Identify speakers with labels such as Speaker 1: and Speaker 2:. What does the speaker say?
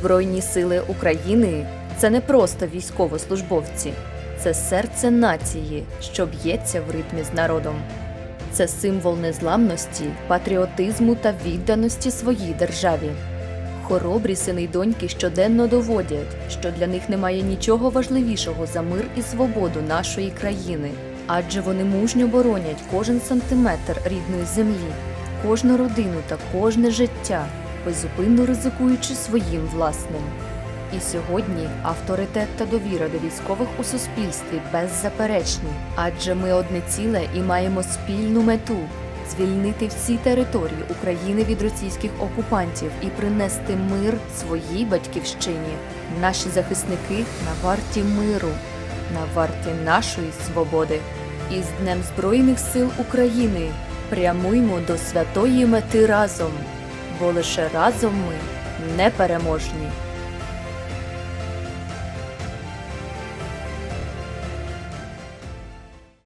Speaker 1: Збройні сили України це не просто військовослужбовці, це серце нації, що б'ється в ритмі з народом. Це символ незламності, патріотизму та відданості своїй державі. Хоробрі сини й доньки щоденно доводять, що для них немає нічого важливішого за мир і свободу нашої країни, адже вони мужньо боронять кожен сантиметр рідної землі, кожну родину та кожне життя, беззупинно ризикуючи своїм власним. І сьогодні авторитет та довіра до військових у суспільстві беззаперечні, адже ми одне ціле і маємо спільну мету звільнити всі території України від російських окупантів і принести мир своїй батьківщині. Наші захисники на варті миру, на варті нашої свободи. І з Днем Збройних сил України прямуймо до святої мети разом, бо лише разом ми непереможні.